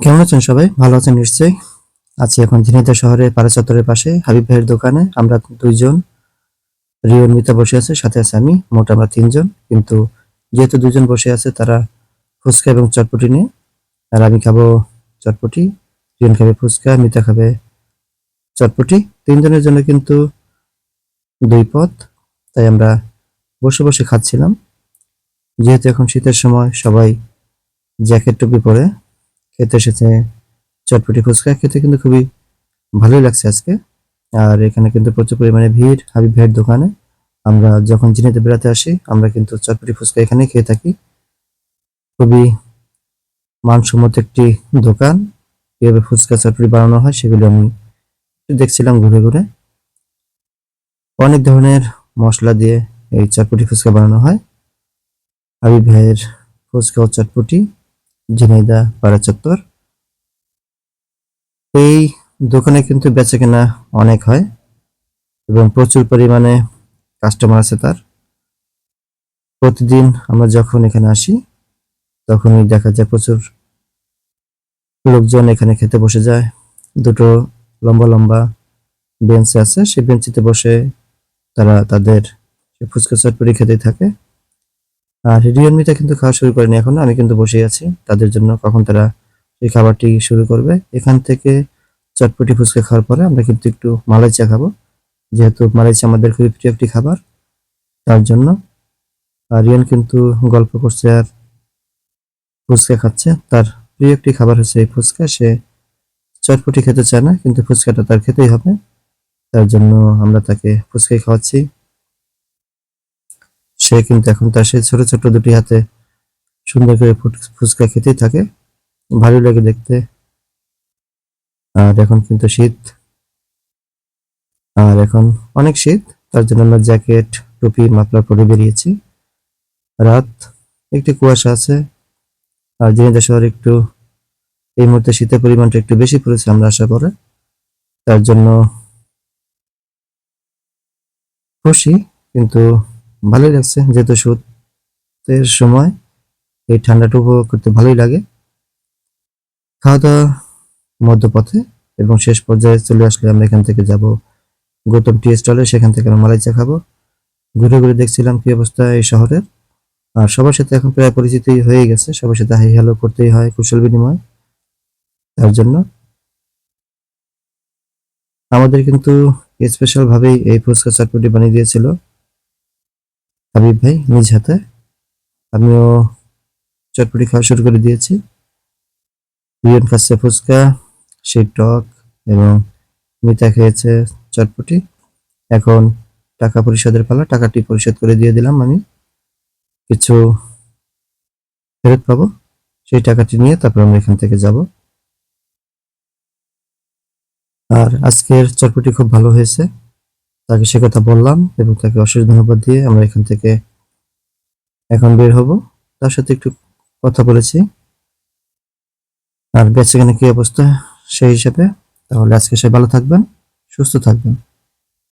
কেমন আছেন সবাই? ভালো আছেন নিশ্চয়ই। আছি এখন ঝিনাইদহ শহরে পাড়া চত্বরের পাশে হাবিব ভাইয়ের দোকানে। আমরা দুইজন রিয়ন মিতা বসে আছে, সাথে আছে আমি, মোট আমরা তিনজন। কিন্তু যেহেতু দুজন বসে আছে, তারা ফুচকা এবং চটপটি নিয়ে। আর আমি খাব চটপটি, রিয়ন খাবে ফুচকা, মিতা খাবে চটপটি। তিনজনের জন্য কিন্তু দুই পদ, তাই আমরা বসে বসে খাচ্ছিলাম। যেহেতু এখন শীতের সময়, সবাই জ্যাকেট টুপি পরে খেতে এসেছে, চটপটি ফুচকা খেতে কিন্তু খুবই ভালোই লাগছে আজকে। আর এখানে কিন্তু প্রচুর পরিমাণে ভিড় হাবি ভাইয়ের দোকানে। আমরা যখন জিনিতে বেড়াতে আসি, আমরা কিন্তু চটপটি ফুচকা এখানে খেয়ে থাকি। খুবই মানসম্মত একটি দোকান। কীভাবে ফুচকা, চটপটি বানানো হয় সেগুলো আমি দেখছিলাম ঘুরে ঘুরে। অনেক ধরনের মশলা দিয়ে এই চটপটি ফুচকা বানানো হয়। হাবি ভাইয়ের ফুচকা ও চটপটি। ঝিনাইদা পাড়া চত্বর। এই দোকানে কিন্তু বেচা কেনা অনেক হয় এবং প্রচুর পরিমাণে কাস্টমার আছে তার। প্রতিদিন আমরা যখন এখানে আসি, তখনই দেখা যায় প্রচুর লোকজন এখানে খেতে বসে যায়। দুটো লম্বা লম্বা বেঞ্চ আছে, সেই বেঞ্চিতে বসে তারা তাদের ফুচকা চটপটি খেতেই থাকে। আর রিয়েলমিটা কিন্তু খাওয়া শুরু করেনি এখনও, আমি কিন্তু বসে আছি। তাদের জন্য কখন তারা এই খাবারটি শুরু করবে। এখান থেকে চটপটি ফুচকা খাওয়ার পরে আমরা কিন্তু একটু মালাই চা খাব। যেহেতু মালাই চা আমাদের খুবই প্রিয় একটি খাবার, তার জন্য। আর রিয়ান কিন্তু গল্প করছে আর ফুচকা খাচ্ছে। তার প্রিয় একটি খাবার হচ্ছে এই ফুচকা। সে চটপটি খেতে চায় না, কিন্তু ফুচকাটা তার খেতেই হবে। তার জন্য আমরা তাকে ফুচকাই খাওয়াচ্ছি। সে কিন্তু এখন তার সেই ছোট ছোট দুটি হাতে সুন্দর করে ফুচকা খেতেই থাকে। ভালো লাগে দেখতে। আর এখন কিন্তু শীত। আর এখন অনেক শীত, তার জন্য আমরা জ্যাকেট, টুপি, মাফলার পরে বেরিয়েছি। রাত, একটু কুয়াশা আছে। আর জেনেদা শহরে একটু, এই মুহূর্তে শীতের পরিমাণটা একটু বেশি পড়েছে আমরা আশা করে। তার জন্য খুশি, কিন্তু ভালোই লাগছে, যেহেতু শীতের সময় এই ঠান্ডাটা উপভোগ করতে ভালোই লাগে। খাওয়া দাওয়া মধ্যপথে এবং শেষ পর্যায়ে চলে আসলে আমরা এখান থেকে যাব গৌতম টি স্টলে, সেখান থেকে আমরা মালাই চা খাব। ঘুরে ঘুরে দেখছিলাম কি অবস্থা এই শহরের। আর সবার সাথে এখন প্রায় পরিচিতি হয়ে গেছে, সবার সাথে হাই হ্যালো করতেই হয়, কুশল বিনিময়। তার জন্য আমাদের কিন্তু স্পেশাল ভাবেই এই ফুচকা চটপটি বানিয়ে দিয়েছিল। হাবিব ভাই, নিজ হাতে। আমিও চটপটি খাওয়া শুরু করে দিয়েছি। রিয়ন খাচ্ছে ফুচকা সে টক এবং মিতা খেয়েছে চটপটি। এখন টাকা পরিশোধের পালা, টাকাটি পরিশোধ করে দিয়ে দিলাম আমি। কিছু ফেরত পাবো, সেই টাকাটি নিয়ে তারপর আমরা এখান থেকে যাব। আর আজকের চটপটি খুব ভালো হয়েছে। তাকে সে কথা বললাম এবং তাকে অশেষ ধন্যবাদ দিয়ে আমরা এখান থেকে এখন বের হব। তার সাথে একটু কথা বলেছি। আর বেঁচে কি অবস্থা সেই হিসাবে? তাহলে আজকে সে ভালো থাকবেন, সুস্থ থাকবেন।